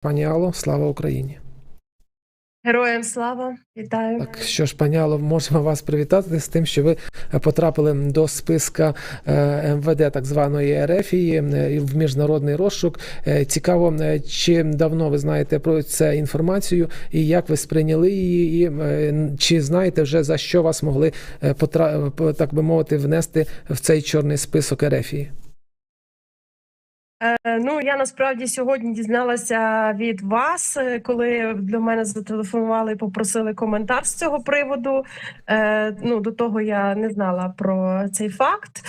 Пані Алло, слава Україні! Героям слава, вітаю. Так що ж, пані Алло, можемо вас привітати з тим, що ви е, потрапили до списка е, МВД так званої Ерефії е, в міжнародний розшук. Цікаво, чи давно ви знаєте про це інформацію, і як ви сприйняли її, і чи знаєте вже за що вас могли потра... так би мовити внести в цей чорний список Ерефії? Е, ну я насправді сьогодні дізналася від вас, е, коли до мене зателефонували і попросили коментар з цього приводу. Е, ну до того я не знала про цей факт.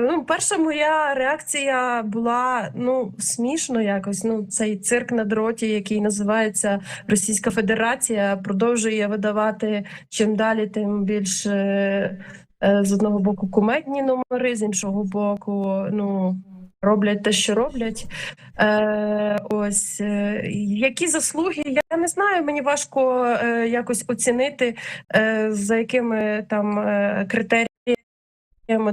Ну, перша моя реакція була ну смішно якось. Ну, цей цирк на дроті, який називається Російська Федерація, продовжує видавати чим далі, тим більш. е, е, З одного боку кумедні номери, з іншого боку, ну роблять те, що роблять. Е, ось е, які заслуги, я не знаю. Мені важко е, якось оцінити, е, за якими там е, критеріями.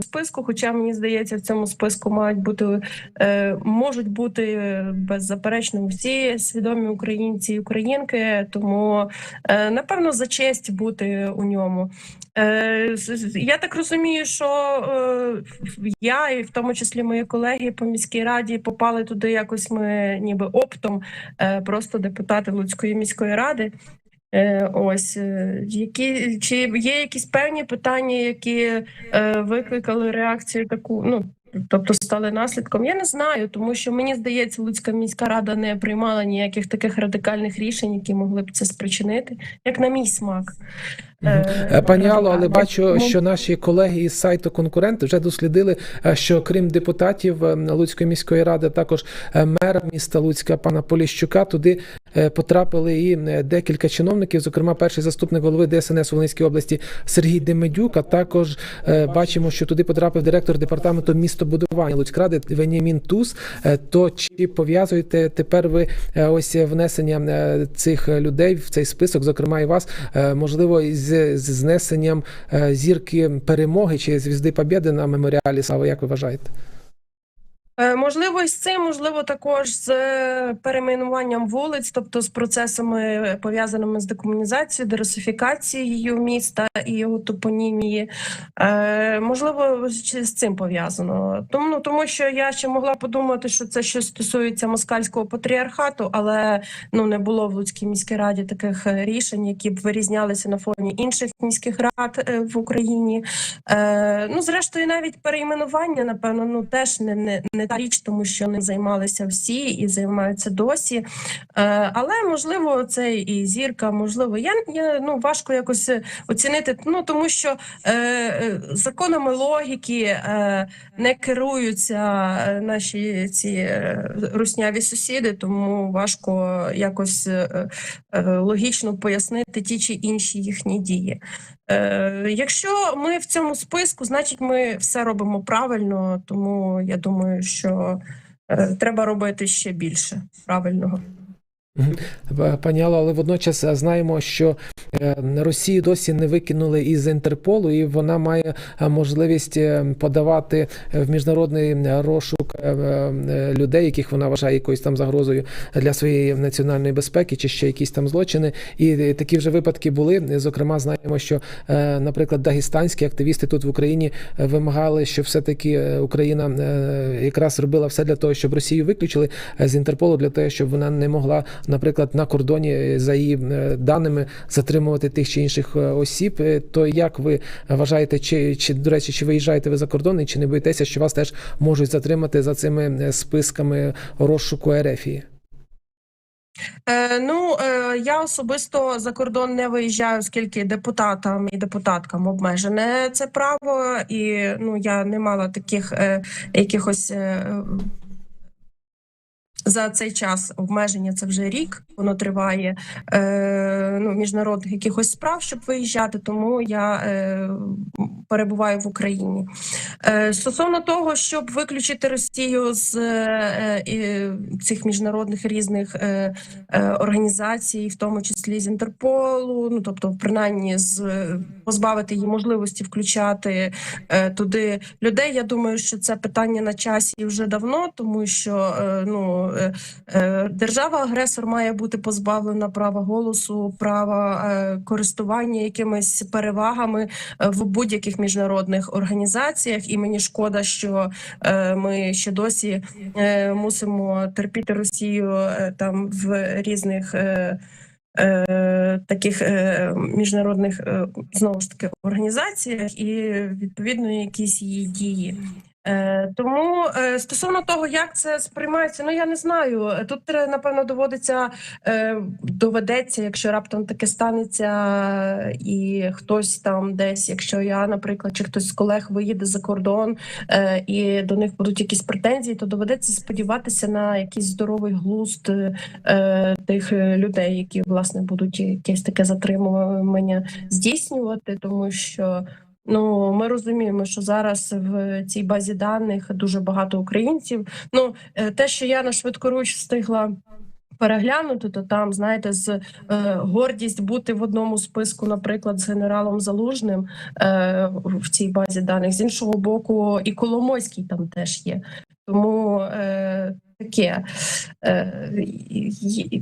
Списку, хоча мені здається, в цьому списку мають бути е, можуть бути е, беззаперечно всі свідомі українці і українки, тому е, напевно за честь бути у ньому. Я так розумію, що я і в тому числі мої колеги по міській раді попали туди якось ми ніби оптом, просто депутати Луцької міської ради. Е, Ось е, які чи є якісь певні питання, які е, викликали реакцію таку, ну тобто стали наслідком. Я не знаю, тому що мені здається, Луцька міська рада не приймала ніяких таких радикальних рішень, які могли б це спричинити, як на мій смак. Е, Пані Алло, але бачу, що наші колеги із сайту конкурент вже дослідили, е, що крім депутатів е, Луцької міської ради, також е, мер міста Луцька пана Поліщука туди е, потрапили і е, декілька чиновників, зокрема, перший заступник голови ДСНС у Волинській області Сергій Демедюк. А також е, бачимо, що туди потрапив директор департаменту містобудування Луцькради Венімін Туз. Е, То чи пов'язуєте тепер ви е, ось внесення е, цих людей в цей список, зокрема і вас, е, можливо, із з знесенням е, зірки перемоги чи звізди Побєди на меморіалі Слави, як ви вважаєте? Е, Можливо, і з цим, можливо, також з е, перейменуванням вулиць, тобто з процесами е, пов'язаними з декомунізацією, дерусифікацією міста і його топонімії. Можливо, з цим пов'язано. Тому, ну, тому що я ще могла подумати, що це щось стосується москальського патріархату, але ну не було в Луцькій міській раді таких рішень, які б вирізнялися на фоні інших міських рад в Україні. Ну, зрештою, навіть перейменування, напевно, ну теж не, не та річ, тому що ним займалися всі і займаються досі. Е, але можливо, це і зірка, можливо, я, я ну важко якось е, оцінити. Ну тому що е, е, законами логіки е, не керуються наші ці русняві сусіди, тому важко якось е, логічно пояснити ті чи інші їхні дії. Е, якщо ми в цьому списку, значить ми все робимо правильно, тому я думаю, що е, треба робити ще більше правильного. Е, Пані Алло, але водночас знаємо, що Росію досі не викинули із Інтерполу, і вона має е, можливість е, подавати е, в міжнародний е, розшук е, е, людей, яких вона вважає якоюсь там загрозою для своєї національної безпеки, чи ще якісь там злочини. І е, такі вже випадки були. Зокрема, знаємо, що, е, наприклад, дагестанські активісти тут в Україні е, вимагали, щоб все-таки е, Україна е, якраз робила все для того, щоб Росію виключили е, з Інтерполу, для того, щоб вона не могла, наприклад, на кордоні е, за її е, даними затримувати тих чи інших е, осіб. Е, То як ви вважаєте, чи, чи до речі, чи виїжджаєте ви за кордон, і чи не боїтеся, що вас теж можуть затримати за цими е, списками розшуку Ерефії? Е, ну е, я особисто за кордон не виїжджаю, оскільки депутатам і депутаткам обмежене це право, і ну я не мала таких е, якихось. Е, за цей час обмеження це вже рік, воно триває е, ну, міжнародних якихось справ, щоб виїжджати. Тому я е, перебуває в Україні. Е, Стосовно того, щоб виключити Росію з е, е, цих міжнародних різних е, е, організацій, в тому числі з Інтерполу, ну тобто, принаймні, з позбавити її можливості включати е, туди людей. Я думаю, що це питання на часі вже давно, тому що е, ну держава-агресор має бути позбавлена права голосу, права е, користування якимись перевагами е, в будь-яких міжнародних організаціях. І мені шкода, що е, ми ще досі е, мусимо терпіти Росію е, там в різних. Е, е, Таких е, міжнародних е, знову ж таки організаціях і відповідно якісь її дії. Е, Тому е, стосовно того, як це сприймається, ну я не знаю. Тут е, напевно доводиться доведеться, якщо раптом таке станеться, і хтось там десь, якщо я, наприклад, чи хтось з колег виїде за кордон і до них будуть якісь претензії, то доведеться сподіватися на якийсь здоровий глузд тих людей, які власне будуть якесь таке затримування здійснювати, тому що. Ну, ми розуміємо, що зараз в цій базі даних дуже багато українців. Ну, е, те, що я на швидкоруч встигла переглянути, то там, знаєте, з е, гордість бути в одному списку, наприклад, з генералом Залужним е, в цій базі даних. З іншого боку, і Коломойський там теж є. Тому е, таке. Е,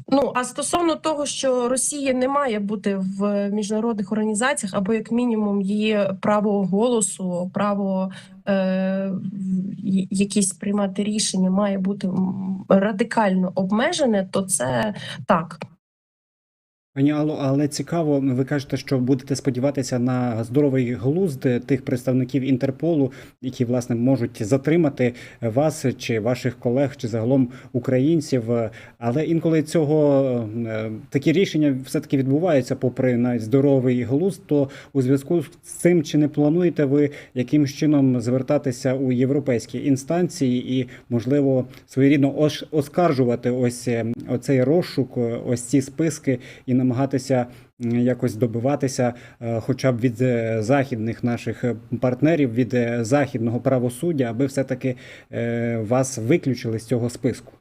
ну, а стосовно того, що Росія не має бути в міжнародних організаціях, або як мінімум її право голосу, право е, якісь приймати рішення має бути радикально обмежене, то це так. Пані Алло, але цікаво, ви кажете, що будете сподіватися на здоровий глузд тих представників Інтерполу, які власне можуть затримати вас чи ваших колег, чи загалом українців. Але інколи цього е, такі рішення все таки відбуваються, попри навіть здоровий глузд. То у зв'язку з цим чи не плануєте ви якимсь чином звертатися у європейські інстанції і, можливо, своєрідно оскаржувати ось е, оцей розшук, ось ці списки і намагатися якось добиватися, е, хоча б від е, західних наших е, партнерів, від західного правосуддя, аби все-таки е, вас виключили з цього списку.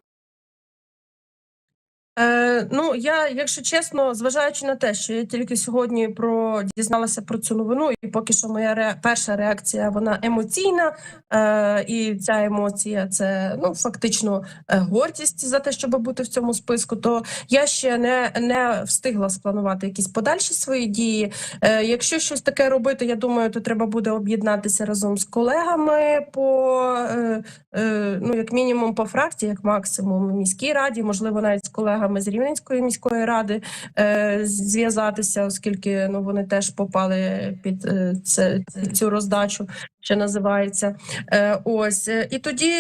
Ну я, якщо чесно, зважаючи на те, що я тільки сьогодні про дізналася про цю новину, і поки що моя ре, перша реакція вона емоційна, е, і ця емоція це ну фактично е, гордість за те, щоб бути в цьому списку. То я ще не, не встигла спланувати якісь подальші свої дії. Е, якщо щось таке робити, я думаю, то треба буде об'єднатися разом з колегами по е, е, ну як мінімум по фракції, як максимум в міській раді, можливо, навіть з колегами з Рівненської міської ради е, зв'язатися, оскільки ну вони теж попали під е, це цю роздачу, що називається. Е, ось і тоді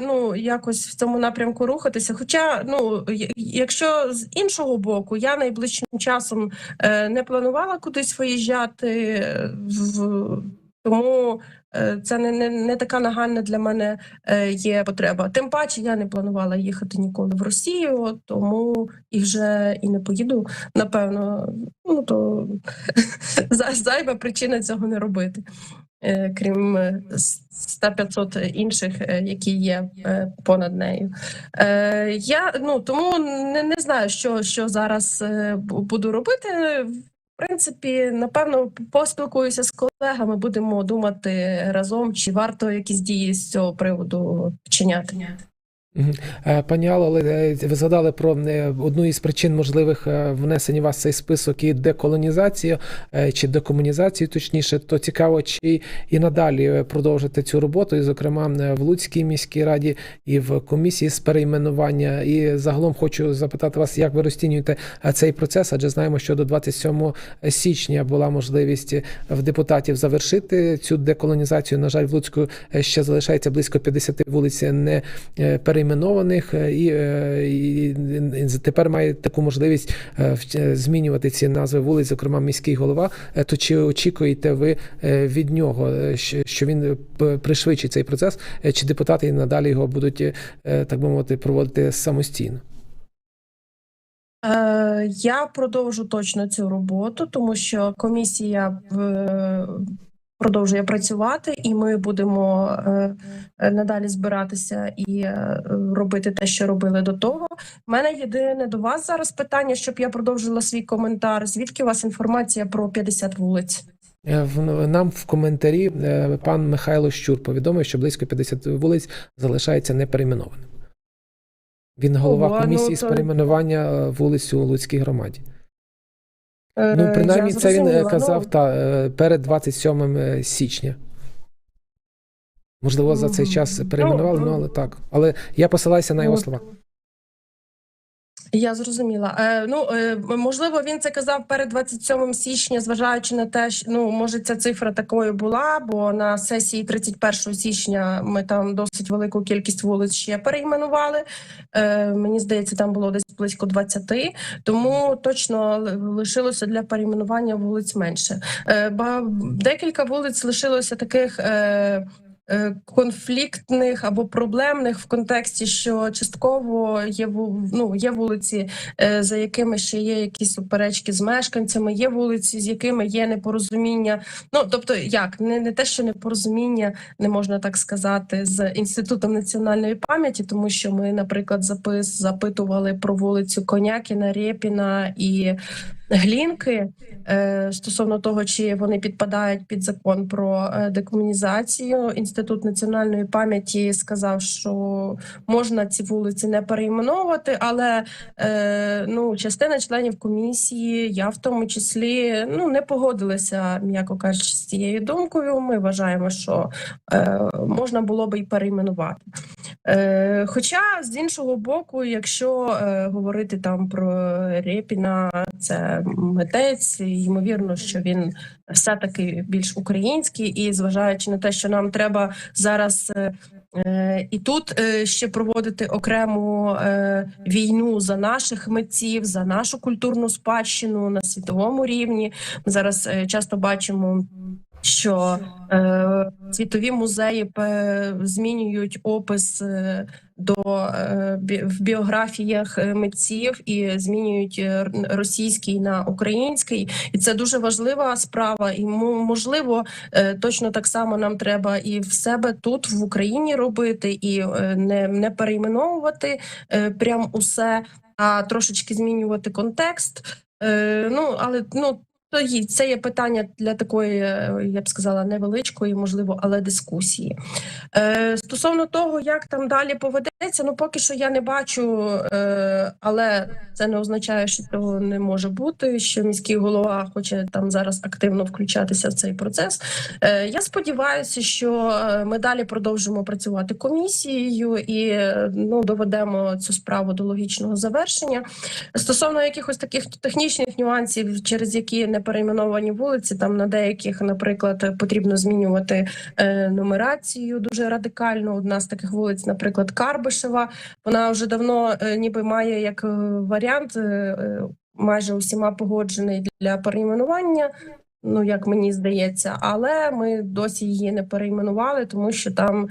ну якось в цьому напрямку рухатися. Хоча, ну якщо з іншого боку, я найближчим часом не планувала кудись виїжджати в. Тому це не, не, не така нагальна для мене е, є потреба. Тим паче я не планувала їхати ніколи в Росію, тому і вже і не поїду. Напевно, ну то за- зайва причина цього не робити. Е, Крім 100-500 інших, е, які є е, понад нею. Е, Я ну тому не, не знаю, що, що зараз е, буду робити. Принципі, напевно, поспілкуюся з колегами, будемо думати разом, чи варто якісь дії з цього приводу вчиняти. Е, Пані Алло, але е, ви згадали про е, одну із причин можливих внесення вас в цей список і деколонізацію чи декомунізацію, точніше, то цікаво, чи і надалі продовжити цю роботу, і, зокрема, в Луцькій міській раді і в комісії з перейменування. І загалом хочу запитати вас, як ви розцінюєте цей процес? Адже знаємо, що до 27 січня була можливість в депутатів завершити цю деколонізацію. На жаль, в Луцьку ще залишається близько 50 вулиць не е, перейменованих, е, і, е, і, і тепер має таку можливість е, змінювати ці назви вулиць, зокрема міський голова. То чи очікуєте ви від нього, що- він пришвидшить цей процес, чи депутати надалі його будуть, так би мовити, проводити самостійно? Я продовжу точно цю роботу, тому що комісія продовжує працювати, і ми будемо е, е, надалі збиратися і е, робити те, що робили до того. У мене єдине до вас зараз питання, щоб я продовжила свій коментар. Звідки у вас інформація про 50 вулиць? Нам в коментарі пан Михайло Щур повідомив, що близько 50 вулиць залишається неперейменованим. Він голова ну, комісії з перейменування вулиць у Луцькій громаді. Е, Ну, принаймні, я це він е, казав Ну, та е, перед 27 січня. Можливо, за цей час перейменували, Ну, ну але так. Але я посилаюся на його слова. Я зрозуміла. Е, ну е, можливо, він це казав перед 27 січня, зважаючи на те, що ну може ця цифра такою була, бо на сесії 31 січня ми там досить велику кількість вулиць ще перейменували. Е, мені здається, там було десь близько 20, тому точно лишилося для перейменування вулиць менше. Е, ба декілька вулиць лишилося таких. Е, Конфліктних або проблемних в контексті, що частково є ну, є вулиці, е, за якими ще є якісь суперечки з мешканцями, є вулиці, з якими є непорозуміння. Ну тобто, як не, не те, що непорозуміння, не можна так сказати, з інститутом національної пам'яті, тому що ми, наприклад, запис запитували про вулицю Конякіна, Рєпіна і Глінки е, стосовно того, чи вони підпадають під закон про е, декомунізацію. Інститут національної пам'яті сказав, що можна ці вулиці не перейменовувати, але е, ну частина членів комісії, я в тому числі, ну не погодилися, м'яко кажучи, з цією думкою. Ми вважаємо, що можна було би і перейменувати. Е, хоча з іншого боку, якщо е, говорити там про Рєпіна, це митець, ймовірно, що він все-таки більш український, і зважаючи на те, що нам треба зараз. е, Е, І тут е, ще проводити окрему е, війну за наших митців, за нашу культурну спадщину на світовому рівні. Ми зараз е, часто бачимо. Що е, світові музеї змінюють опис е, до е, в біографіях е, митців і змінюють е, російський на український, і це дуже важлива справа. І можливо, е, точно так само нам треба і в себе тут в Україні робити, і е, не, не перейменовувати е, прям усе, а трошечки змінювати контекст. Е, Ну але ну. То Це є питання для такої, е, я б сказала, невеличкої, можливо, але дискусії. Е, стосовно того, як там далі поведеться, ну поки що я не бачу, е, але це не означає, що цього не може бути. Що міський голова хоче там зараз активно включатися в цей процес. Е, я сподіваюся, що е, ми далі продовжимо працювати комісією і е, ну доведемо цю справу до логічного завершення. Стосовно якихось таких технічних нюансів, через які не перейменовані вулиці, там на деяких, наприклад, потрібно змінювати е, нумерацію дуже радикально. Одна з таких вулиць, наприклад, Карбишева, вона вже давно е, ніби має як е, варіант. Майже усіма погоджений для перейменування, ну як мені здається, але ми досі її не перейменували, тому що там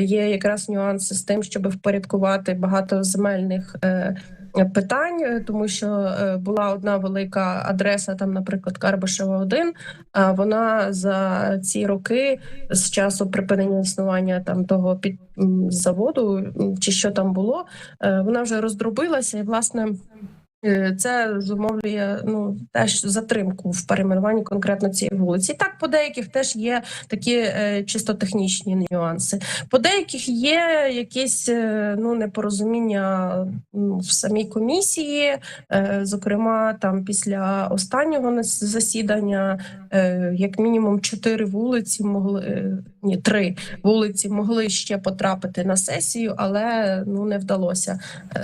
є якраз нюанси з тим, щоб впорядкувати багато земельних питань, е, тому що е, була одна велика адреса, там, наприклад, Карбишева 1, а вона за ці роки з часу припинення існування там того під заводу, чи що там було, е, вона вже роздробилася, і власне. Е, Це зумовлює ну теж затримку в перейменуванні конкретно цієї вулиці. Так по деяких теж є такі е, чисто технічні нюанси. По деяких є якісь е, ну непорозуміння в самій комісії. Зокрема, там після останнього засідання, як мінімум, чотири вулиці могли ні, три вулиці могли ще потрапити на сесію, але ну не вдалося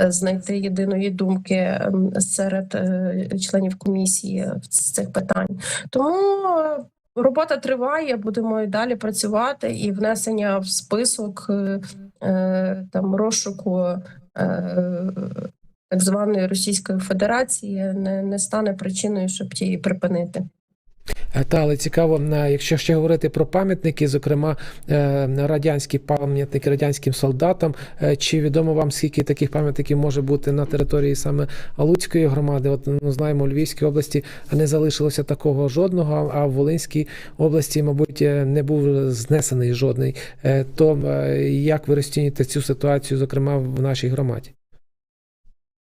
знайти єдиної думки серед е, членів комісії з цих питань. Тому е, робота триває, будемо і далі працювати, і внесення в список е, там розшуку. Так званої Російської Федерації не, не стане причиною, щоб її припинити. Е, Та, але цікаво, е, якщо ще говорити про пам'ятники, зокрема е, радянські пам'ятники радянським солдатам, чи відомо вам скільки таких пам'ятників може бути на території саме Луцької громади? От ну знаємо, у Львівській області не залишилося такого жодного, а в Волинській області, мабуть, не був знесений жодний. То як ви розцінюєте цю ситуацію, зокрема в нашій громаді?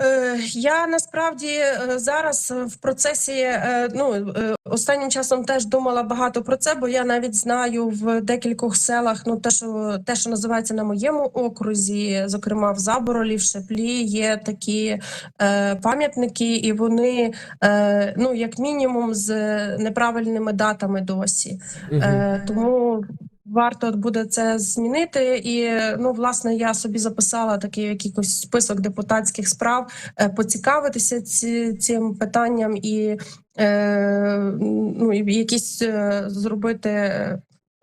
Е, Я насправді е, зараз е, в процесі ну останнім часом теж думала багато про це, бо я навіть знаю в декількох селах, ну те, що те, що називається на моєму окрузі, зокрема в Заборолі, в Шеплі, є такі е, пам'ятники, і вони е, ну як мінімум з неправильними датами досі. Е, тому варто буде це змінити. І ну, власне, я собі записала такий якийсь список депутатських справ, е, поцікавитися ці, цим питанням і е, ну, якісь е, зробити.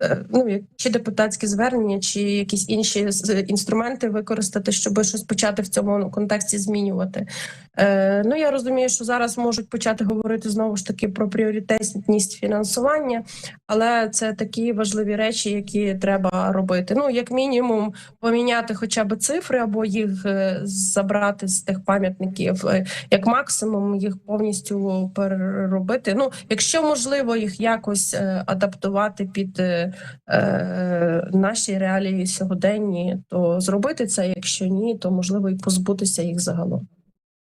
Е, Ну, чи депутатські звернення, чи якісь інші інструменти використати, щоб щось почати в цьому контексті змінювати. Е, ну я розумію, що зараз можуть почати говорити знову ж таки про пріоритетність фінансування, але це такі важливі речі, які треба робити. Ну, як мінімум, поміняти хоча б цифри або їх е, забрати з тих пам'ятників, як максимум їх повністю переробити. Ну, якщо можливо, їх якось адаптувати під е, наші реалії сьогоденні, то зробити це. Якщо ні, то можливо і позбутися їх загалом.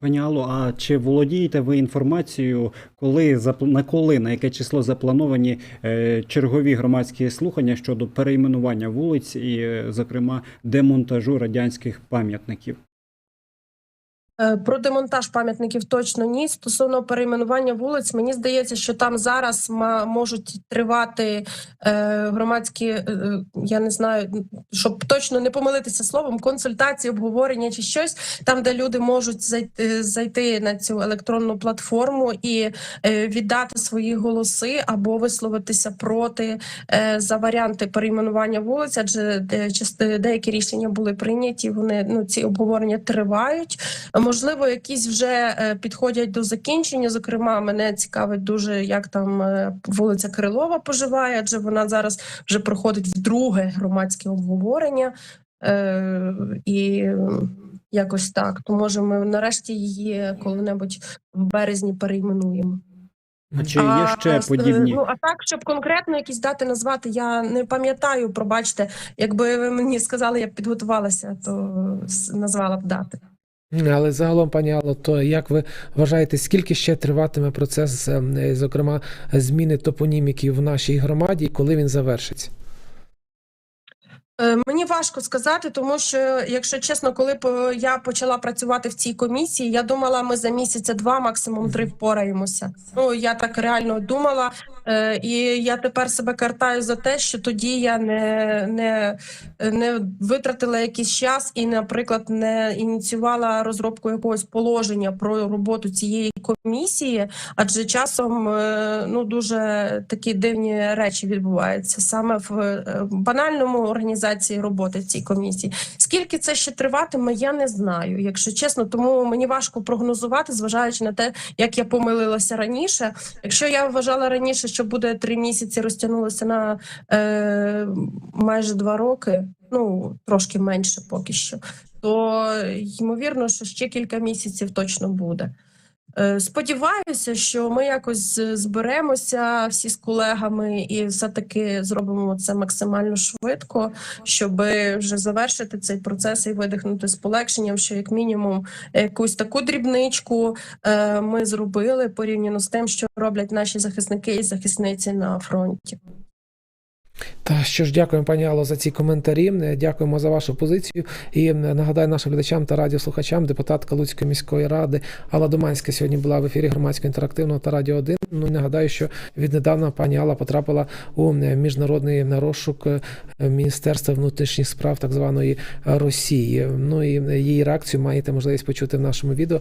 Пані Алло, а чи володієте ви інформацією, коли на коли, на яке число заплановані е, чергові громадські слухання щодо перейменування вулиць і, е, зокрема, демонтажу радянських пам'ятників? Е, Про демонтаж пам'ятників точно ні. Стосовно перейменування вулиць, мені здається, що там зараз можуть тривати е, громадські, е, я не знаю, щоб точно не помилитися словом, консультації, обговорення чи щось, там, де люди можуть зайти, зайти на цю електронну платформу і віддати свої голоси або висловитися проти за варіанти перейменування вулиць, адже деякі рішення були прийняті. Вони ну ці обговорення тривають. Можливо, якісь вже е, підходять до закінчення. Зокрема, мене цікавить дуже, як там е, вулиця Крилова поживає, адже вона зараз вже проходить вдруге громадське обговорення. Е, і якось так. То може ми нарешті її коли-небудь в березні перейменуємо. А чи є ще подібні? Ну а так, щоб конкретно якісь дати назвати, я не пам'ятаю. Пробачте, якби ви мені сказали, я б підготувалася, то назвала б дати. Але загалом, пані Алло, то як ви вважаєте, скільки ще триватиме процес, е, зокрема, зміни топоніміки в нашій громаді, і коли він завершиться? Е, Мені важко сказати, тому що, якщо чесно, коли я почала працювати в цій комісії, я думала, ми за місяця два, максимум три впораємося. Ну я так реально думала, е, і я тепер себе картаю за те, що тоді я не, не, не витратила якийсь час і, наприклад, не ініціювала розробку якогось положення про роботу цієї комісії, адже часом е, ну дуже такі дивні речі відбуваються саме в е, банальному організації роботи цій комісії. Скільки це ще триватиме, я не знаю, якщо чесно. Тому мені важко прогнозувати, зважаючи на те, як я помилилася раніше. Якщо я вважала раніше, що буде три місяці, розтягнулося на е, майже два роки, ну трошки менше поки що, то ймовірно, що ще кілька місяців точно буде. Е, Сподіваюся, що ми якось зберемося всі з колегами і все-таки зробимо це максимально швидко, щоб вже завершити цей процес і видихнути з полегшенням, що як мінімум якусь таку дрібничку е, ми зробили порівняно з тим, що роблять наші захисники і захисниці на фронті. Та що ж, дякуємо, пані Алло, за ці коментарі. Е, Дякуємо за вашу позицію. І е, нагадаю нашим глядачам та радіослухачам, депутатка Луцької міської ради Алла Доманська сьогодні була в ефірі громадського інтерактивного та радіо 1. Ну нагадаю, що віднедавна пані Алла потрапила у е, міжнародний розшук Міністерства внутрішніх справ так званої Росії. Ну і її реакцію маєте можливість почути в нашому відео.